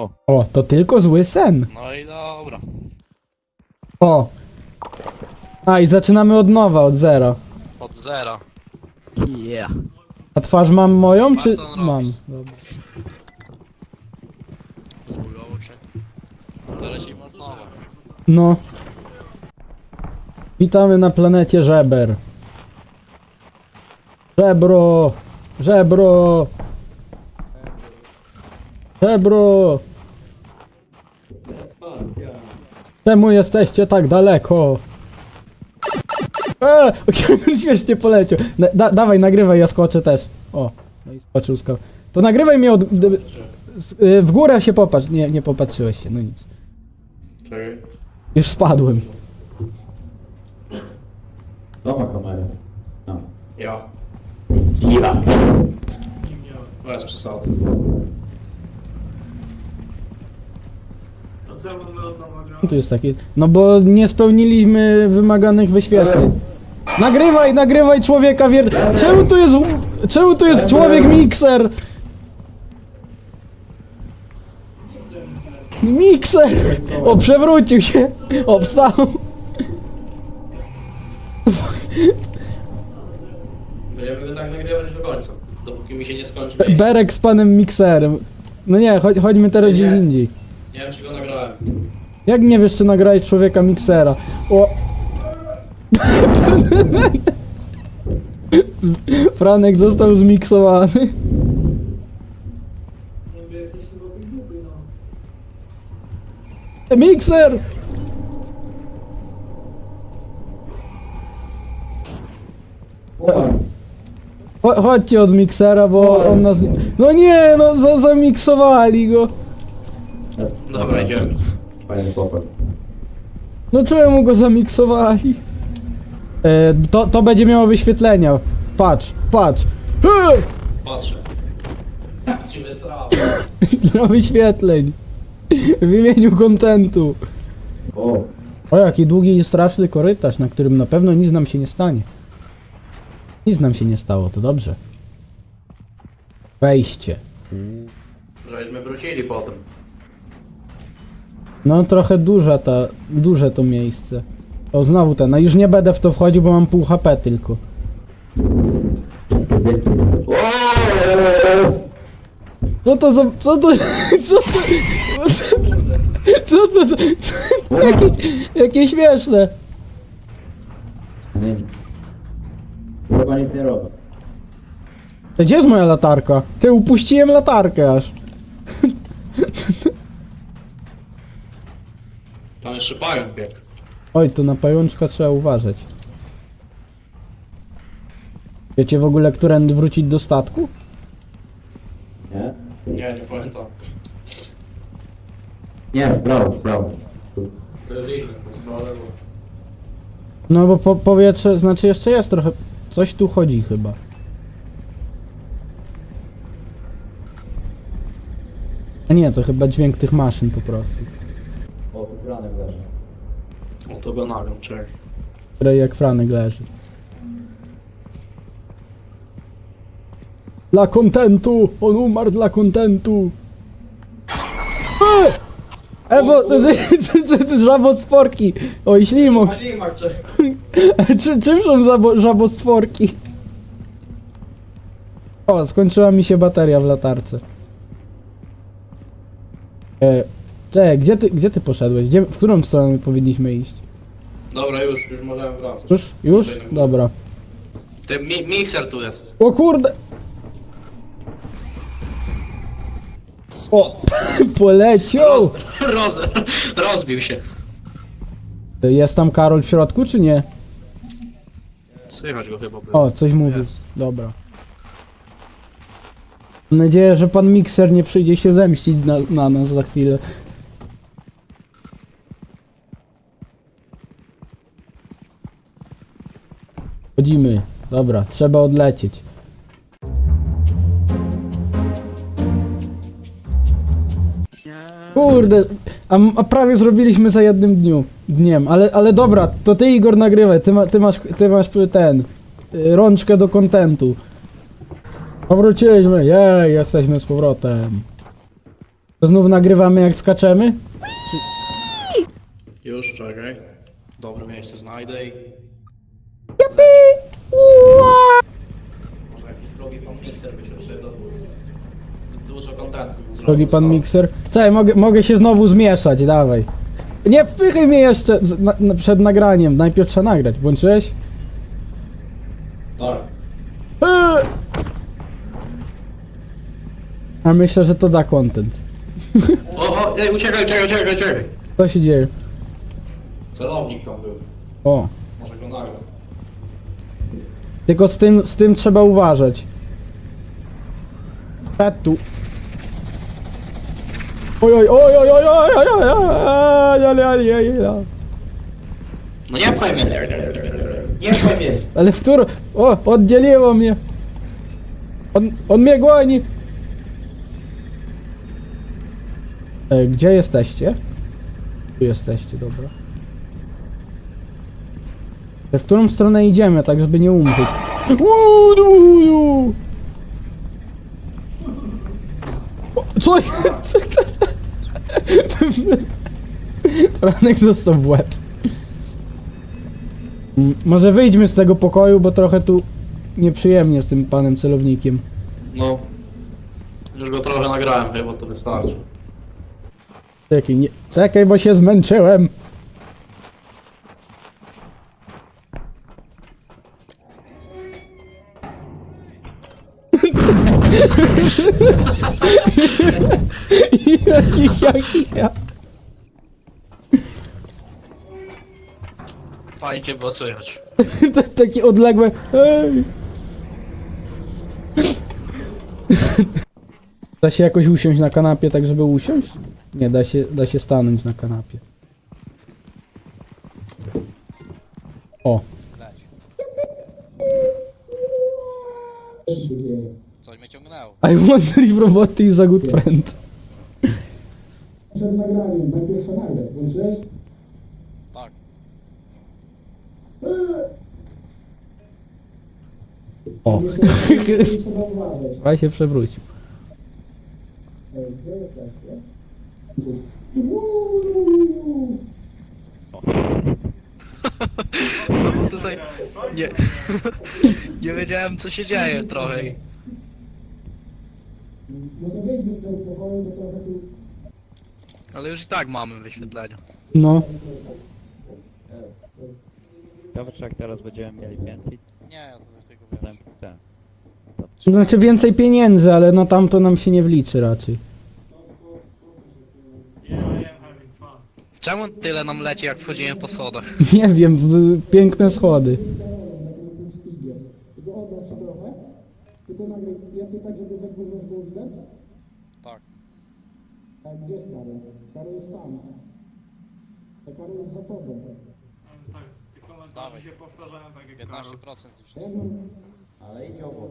O. O, to tylko zły sen. No i dobra. O. A i zaczynamy od nowa, od zera. Od zera. Yeah. A twarz mam moją, Masz czy co robić. mam? Dobra. Zbugował się. Teraz się masz nowe. No. Witamy na planecie Żeber. Żebro! Żebro! Żebro! Czemu jesteście tak daleko? Eee, śmiesznie poleciał. Na, da, dawaj, nagrywaj, ja skoczę też. O, no i skoczył skał. To nagrywaj mnie od... d- s- y, W górę się popatrz. Nie, nie popatrzyłeś się, no nic. Czekaj. Już spadłem. Kto ma kamerę? No. Ja. Ja. Bez przesady. Tu jest taki. No bo nie spełniliśmy wymaganych wyświetleń. Nagrywaj, nagrywaj człowieka wier... Czemu tu jest... Czemu tu jest człowiek mikser? Mikser! O, przewrócił się. O, wstał. Będziemy go tak nagrywać do końca. Dopóki mi się nie skończy miejsce. Berek z panem mikserem. No nie, chodź, chodźmy teraz gdzieś Nie. indziej. Nie wiem czy go nagrałem. Jak nie wiesz, czy nagrałeś człowieka miksera? O... Franek został zmiksowany. Mikser! Cho- Chodźcie od miksera, bo on nas... No nie, no za zamiksowali go. Dobra, idziemy. Fajny chłopak. No czemu go zamiksowali? E, to, to będzie miało wyświetlenia. Patrz, patrz. He! Patrzę. Ci wysrałem. Dla wyświetleń. W imieniu kontentu. O, O, jaki długi i straszny korytarz, na którym na pewno nic nam się nie stanie. Nic nam się nie stało, to dobrze. Wejście. Żeśmy wrócili potem. No trochę duża ta, duże to miejsce. O, znowu ten, no już nie będę w to wchodził, bo mam pół HP tylko. Co to za... co to... co to... co to... co to... Co, jakieś, jakie śmieszne. Chyba nic nie robi. Gdzie jest moja latarka? Ty, upuściłem latarkę aż. Tam jeszcze pająk biegł. Oj, to na pajączka trzeba uważać. Wiecie w ogóle, którędy wrócić do statku? Nie? Nie, nie pamiętam. Nie, w prawo, w prawo. Tu. To jest inny, to jest. No bo po, powietrze, znaczy jeszcze jest trochę... Coś tu chodzi chyba. A nie, to chyba dźwięk tych maszyn po prostu. Kranek leży. O, to go nagram, czekaj. Które jak Franek leży. Dla kontentu! On umarł dla kontentu! E! Ewo, żabostworki! Oj, ślimok! Ślimak, czekaj. Czy, czym są zabo- żabostworki? O, skończyła mi się bateria w latarce. E, Czekaj, gdzie ty, gdzie ty poszedłeś? Gdzie, w którą stronę powinniśmy iść? Dobra, już, już możemy wracać. Już? Już? Dobra. Ten mi mikser tu jest. O kurde! O! Poleciał! Roz, roz, rozbił się. Jest tam Karol w środku, czy nie? Słychać go chyba było. O, coś mówi. Jest. Dobra. Mam nadzieję, że pan mikser nie przyjdzie się zemścić na, na nas za chwilę. Chodzimy. Dobra, trzeba odlecieć. Kurde, a, a prawie zrobiliśmy za jednym dniu, dniem, ale, ale dobra, to ty Igor nagrywaj, ty, ma, ty, masz, ty masz ten, y, rączkę do kontentu. Powróciliśmy, jej, jesteśmy z powrotem. To znów nagrywamy jak skaczemy? Już, czekaj. Dobre miejsce znajdę i... Może jakiś drugi pan mikser by się przydał. Dużo kontentu. Drogi pan mikser. Czekaj, mogę, mogę się znowu zmieszać, dawaj. Nie wpychaj mnie jeszcze z- na, na, przed nagraniem. Najpierw trzeba nagrać. Włączyłeś? Tak. Eee! A myślę, że to da content. O, o, ej, uciekaj, uciekaj, uciekaj, uciekaj. Co się dzieje? Celownik tam był. O. Może go nagram. Tylko z tym, z tym trzeba uważać. A tu. Oj, oj, oj, oj, oj, oj, oj, oj, oj, oj, oj, oj, oj. No mnie. Nie pchaj mnie. Ale w którą? O, oddzieliło mnie. On, on mnie goni. E, gdzie jesteście? Tu jesteście, dobra. W którą stronę idziemy, tak żeby nie umrzeć? Co? Franek dostał w łeb. Mm, Może wyjdźmy z tego pokoju, bo trochę tu nieprzyjemnie z tym panem celownikiem. No. Już go trochę nagrałem chyba, to wystarczy. Czekaj, nie... Czekaj, bo się zmęczyłem. Ja. Fajnie cię było słychać. To Takie odległe. Ej. Da się jakoś usiąść na kanapie, tak żeby usiąść? Nie, da się, da się stanąć na kanapie. O. Coś mnie ciągnęło. I want to leave roboty is a good friend. Przed nagraniem, najpierw nagrać, włączyłeś? Tak. O. Chyba się przewrócił. Tutaj nie, nie wiedziałem co się dzieje trochę. Może wyjdźmy z tego pokoju, bo trochę tu... Ale już i tak mamy wyświetlenia. No. Ciekawe czy jak teraz będziemy mieli więcej Nie, to tylko wstępów ten. Znaczy więcej pieniędzy, ale no tam to nam się nie wliczy raczej. Czemu tyle nam leci jak wchodzimy po schodach? Nie wiem, w, piękne schody. Tak. A gdzie jest Karol? Karol jest tam. A Karol jest za tobą. Tak, te komentarze Dawaj. się powtarzają tak jak Karol. 15% i wszystko. Ale idź obok.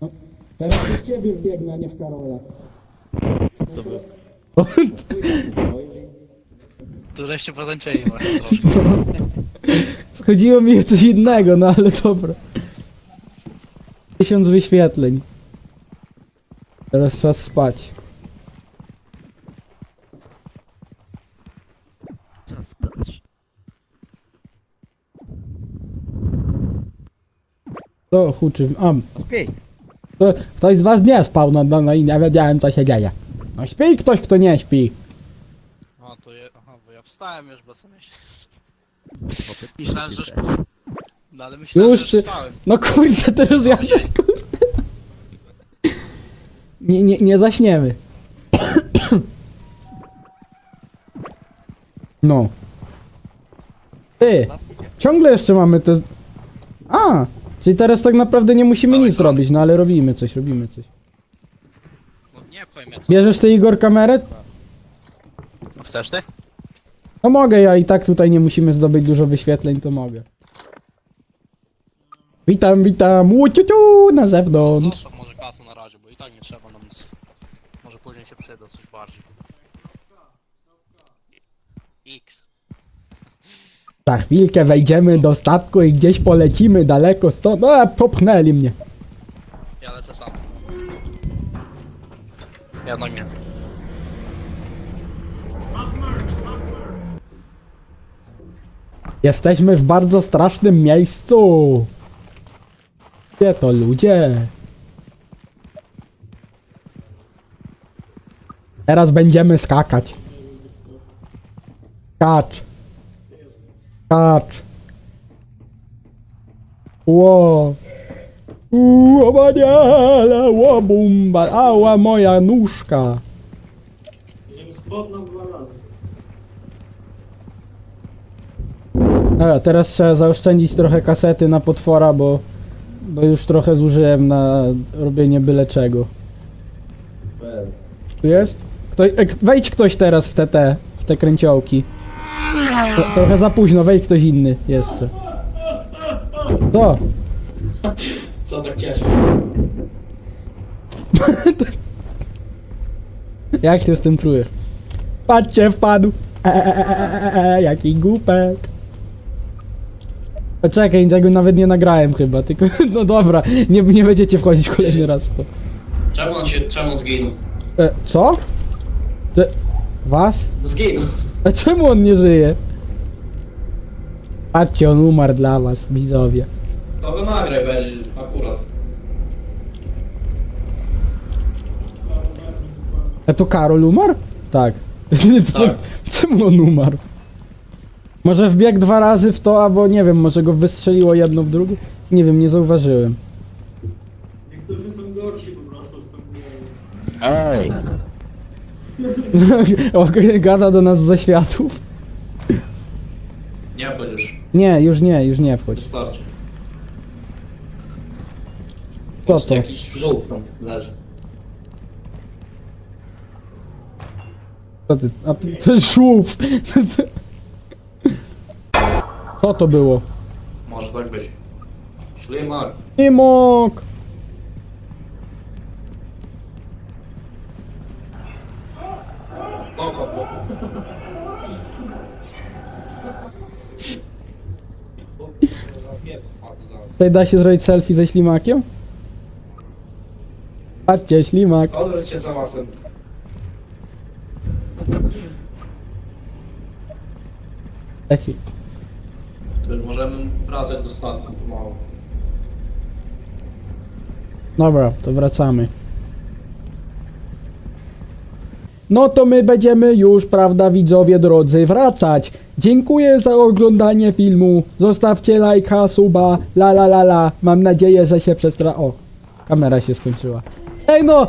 No, teraz w ciebie wbiegnę, a nie w Karola. Dobra. Tu żeście właśnie troszkę. Schodziło mi o coś innego, no ale dobra. Tysiąc wyświetleń. Teraz czas spać. A, Okej. to, ktoś z was nie spał, no, no, no i nie wiedziałem co się dzieje. No śpi ktoś, kto nie śpi. A to je, aha, bo ja wstałem już bez myśli. Myślałem, że już... No ale myślałem, Już że już wstałem. No kurde, teraz ja kurde. Nie, nie, nie zaśniemy. No. Ty, ciągle jeszcze mamy te... A, czyli teraz tak naprawdę nie musimy Dawaj, nic dawaj. robić, no ale robimy coś, robimy coś. No nie co. Bierzesz ty Igor kamerę? No chcesz ty? No mogę, ja i tak tutaj nie musimy zdobyć dużo wyświetleń, to mogę. Witam, witam, łuciuciu, na zewnątrz. Zostaw może kasę na razie, bo i tak nie trzeba nam nic. Może później się przyda coś bardziej. X. Za chwilkę wejdziemy do statku i gdzieś polecimy daleko stąd. A, popchnęli mnie. Ja lecę sam. Ja na mnie. Jesteśmy w bardzo strasznym miejscu. Gdzie to ludzie? Teraz będziemy skakać. Skacz. Skacz. Ło. Ło, maniala, ło, bumba, ała moja nóżka. Żebym dwa razy. Dobra, teraz trzeba zaoszczędzić trochę kasety na potwora, bo, bo już trochę zużyłem na robienie byle czego. Tu jest? Ktoś, e, wejdź ktoś teraz w te, te, w te kręciołki. Tro, trochę za późno, wejdź ktoś inny jeszcze. Co? Co tak cieszy? Jak ty z tym czujesz? Patrzcie, wpadł! Eee, jaki głupek! Poczekaj, tego nawet nie nagrałem chyba, tylko no dobra, nie, nie będziecie wchodzić kolejny raz w to. Czemu on się, czemu zginął? E, co? Że, was? Zginął. A czemu on nie żyje? Patrzcie, on umarł dla was, widzowie. To go nagraj będzie akurat. A to Karol umarł? Tak. Co, Tak. Czemu on umarł? Może wbiegł dwa razy w to, albo nie wiem, może go wystrzeliło jedno w drugie? Nie wiem, nie zauważyłem. Niektórzy są gorsi po prostu w tym Ej! gada do nas ze światów. Nie wchodzisz. Nie, już nie, już nie wchodź. Wystarczy. Co Po prostu to? Jakiś żółw tam leży. Co ty? A ty, to jest żółw. Co to było? Może tak być. Ślimak. Nie Tutaj da się zrobić selfie ze ślimakiem? Patrzcie, ślimak. Odwróć się za masem. Taki. To już możemy wracać do statku pomału. Dobra, to wracamy. No to my będziemy już, prawda, widzowie drodzy, wracać. Dziękuję za oglądanie filmu. Zostawcie lajka, suba, la la la la. Mam nadzieję, że się przestra... O, kamera się skończyła. Ej no,